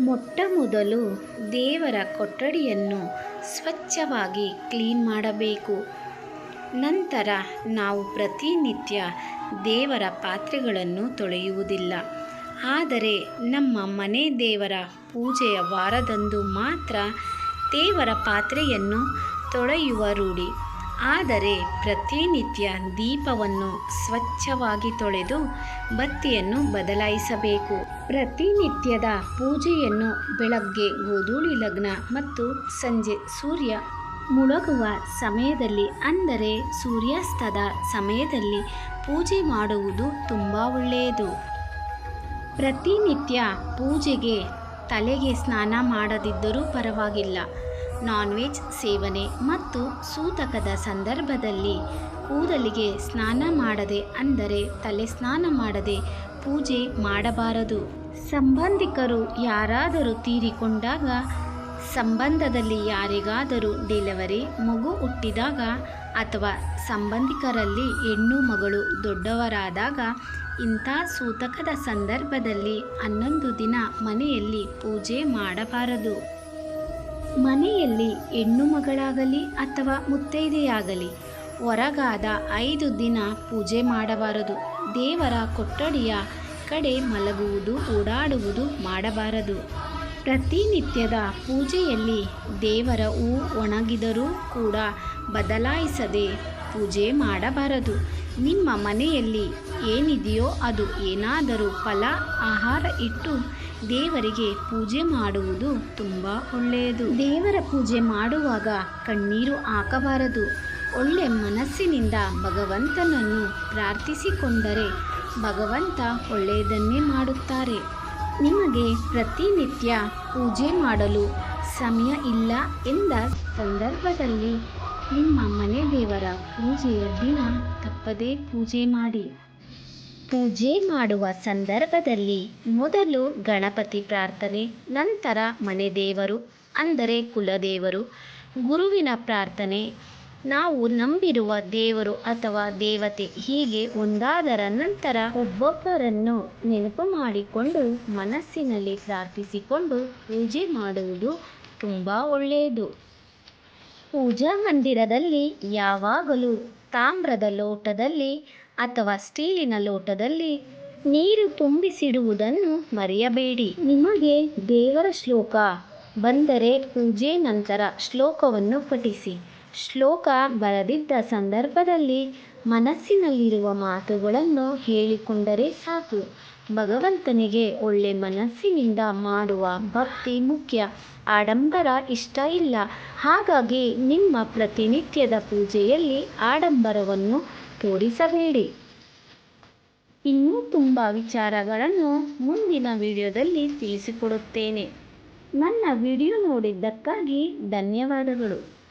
ಮೊಟ್ಟ ಮೊದಲು ದೇವರ ಕೊಠಡಿಯನ್ನು ಸ್ವಚ್ಛವಾಗಿ ಕ್ಲೀನ್ ಮಾಡಬೇಕು. ನಂತರ ನಾವು ಪ್ರತಿನಿತ್ಯ ದೇವರ ಪಾತ್ರೆಗಳನ್ನು ತೊಳೆಯುವುದಿಲ್ಲ. ಆದರೆ ನಮ್ಮ ಮನೆ ದೇವರ ಪೂಜೆಯ ವಾರದಂದು ಮಾತ್ರ ದೇವರ ಪಾತ್ರೆಯನ್ನು ತೊಳೆಯುವ ರೂಢಿ. ಆದರೆ ಪ್ರತಿನಿತ್ಯ ದೀಪವನ್ನು ಸ್ವಚ್ಛವಾಗಿ ತೊಳೆದು ಬತ್ತಿಯನ್ನು ಬದಲಾಯಿಸಬೇಕು. ಪ್ರತಿನಿತ್ಯದ ಪೂಜೆಯನ್ನು ಬೆಳಗ್ಗೆ ಗೋಧೂಳಿ ಲಗ್ನ ಮತ್ತು ಸಂಜೆ ಸೂರ್ಯ ಮುಳುಗುವ ಸಮಯದಲ್ಲಿ ಅಂದರೆ ಸೂರ್ಯಾಸ್ತದ ಸಮಯದಲ್ಲಿ ಪೂಜೆ ಮಾಡುವುದು ತುಂಬ ಒಳ್ಳೆಯದು. ಪ್ರತಿನಿತ್ಯ ಪೂಜೆಗೆ ತಲೆಗೆ ಸ್ನಾನ ಮಾಡದಿದ್ದರೂ ಪರವಾಗಿಲ್ಲ. ನಾನ್ ವೆಜ್ ಸೇವನೆ ಮತ್ತು ಸೂತಕದ ಸಂದರ್ಭದಲ್ಲಿ ಕೂದಲಿಗೆ ಸ್ನಾನ ಮಾಡದೆ ಅಂದರೆ ತಲೆ ಸ್ನಾನ ಮಾಡದೆ ಪೂಜೆ ಮಾಡಬಾರದು. ಸಂಬಂಧಿಕರು ಯಾರಾದರೂ ತೀರಿಕೊಂಡಾಗ ಸಂಬಂಧದಲ್ಲಿ ಯಾರಿಗಾದರೂ ಡೆಲಿವರಿ ಮಗು ಹುಟ್ಟಿದಾಗ ಅಥವಾ ಸಂಬಂಧಿಕರಲ್ಲಿ ಹೆಣ್ಣು ಮಗಳು ದೊಡ್ಡವರಾದಾಗ ಇಂಥ ಸೂತಕದ ಸಂದರ್ಭದಲ್ಲಿ ಹನ್ನೊಂದು ದಿನ ಮನೆಯಲ್ಲಿ ಪೂಜೆ ಮಾಡಬಾರದು. ಮನೆಯಲ್ಲಿ ಹೆಣ್ಣು ಮಗಳಾಗಲಿ ಅಥವಾ ಮುತ್ತೈದೆಯಾಗಲಿ, ಹೊರಗಾದ ಐದು ದಿನ ಪೂಜೆ ಮಾಡಬಾರದು. ದೇವರ ಕೊಠಡಿಯ ಕಡೆ ಮಲಗುವುದು, ಓಡಾಡುವುದು ಮಾಡಬಾರದು. ಪ್ರತಿನಿತ್ಯದ ಪೂಜೆಯಲ್ಲಿ ದೇವರ ಹೂ ಒಣಗಿದರೂ ಕೂಡ ಬದಲಾಯಿಸದೆ ಪೂಜೆ ಮಾಡಬಾರದು. ನಿಮ್ಮ ಮನೆಯಲ್ಲಿ ಏನಿದೆಯೋ ಅದು ಏನಾದರೂ ಫಲ, ಆಹಾರ ಇಟ್ಟು ದೇವರಿಗೆ ಪೂಜೆ ಮಾಡುವುದು ತುಂಬ ಒಳ್ಳೆಯದು. ದೇವರ ಪೂಜೆ ಮಾಡುವಾಗ ಕಣ್ಣೀರು ಹಾಕಬಾರದು. ಒಳ್ಳೆ ಮನಸ್ಸಿನಿಂದ ಭಗವಂತನನ್ನು ಪ್ರಾರ್ಥಿಸಿಕೊಂಡರೆ ಭಗವಂತ ಒಳ್ಳೆಯದನ್ನೇ ಮಾಡುತ್ತಾರೆ. ನಿಮಗೆ ಪ್ರತಿನಿತ್ಯ ಪೂಜೆ ಮಾಡಲು ಸಮಯ ಇಲ್ಲ ಎಂದ ಸಂದರ್ಭದಲ್ಲಿ ನಿಮ್ಮ ಮನೆ ದೇವರ ಪೂಜೆಯ ದಿನ ತಪ್ಪದೇ ಪೂಜೆ ಮಾಡಿ. ಪೂಜೆ ಮಾಡುವ ಸಂದರ್ಭದಲ್ಲಿ ಮೊದಲು ಗಣಪತಿ ಪ್ರಾರ್ಥನೆ, ನಂತರ ಮನೆ ದೇವರು, ಅಂದರೆ ಕುಲದೇವರು. ಗುರುವಿನ ಪ್ರಾರ್ಥನೆ, ನಾವು ನಂಬಿರುವ ದೇವರು ಅಥವಾ ದೇವತೆ ಹೀಗೆ ಒಂದಾದರ ನಂತರ ಒಬ್ಬೊಬ್ಬರನ್ನು ನೆನಪು ಮಾಡಿಕೊಂಡು ಮನಸ್ಸಿನಲ್ಲಿ ಪ್ರಾರ್ಥಿಸಿಕೊಂಡು ಪೂಜೆ ಮಾಡುವುದು ತುಂಬ ಒಳ್ಳೆಯದು. ಪೂಜಾ ಮಂದಿರದಲ್ಲಿ, ಯಾವಾಗಲೂ ತಾಮ್ರದ ಲೋಟದಲ್ಲಿ ಅಥವಾ ಸ್ಟೀಲಿನ ಲೋಟದಲ್ಲಿ ನೀರು ತುಂಬಿಸಿಡುವುದನ್ನು ಮರೆಯಬೇಡಿ. ನಿಮಗೆ ದೇವರ ಶ್ಲೋಕ ಬಂದರೆ ಪೂಜೆ ನಂತರ ಶ್ಲೋಕವನ್ನು ಪಠಿಸಿ. ಶ್ಲೋಕ ಬರದಿದ್ದ ಸಂದರ್ಭದಲ್ಲಿ ಮನಸ್ಸಿನಲ್ಲಿರುವ ಮಾತುಗಳನ್ನು ಹೇಳಿಕೊಂಡರೆ ಸಾಕು. ಭಗವಂತನಿಗೆ ಒಳ್ಳೆ ಮನಸ್ಸಿನಿಂದ ಮಾಡುವ ಭಕ್ತಿ ಮುಖ್ಯ. ಆಡಂಬರ ಇಷ್ಟ ಇಲ್ಲ. ಹಾಗಾಗಿ ನಿಮ್ಮ ಪ್ರತಿನಿತ್ಯದ ಪೂಜೆಯಲ್ಲಿ ಆಡಂಬರವನ್ನು ತೋರಿಸಬೇಡಿ. ಇನ್ನೂ ತುಂಬ ವಿಚಾರಗಳನ್ನು ಮುಂದಿನ ವಿಡಿಯೋದಲ್ಲಿ ತಿಳಿಸಿಕೊಡುತ್ತೇನೆ. ನನ್ನ ವಿಡಿಯೋ ನೋಡಿದ್ದಕ್ಕಾಗಿ ಧನ್ಯವಾದಗಳು.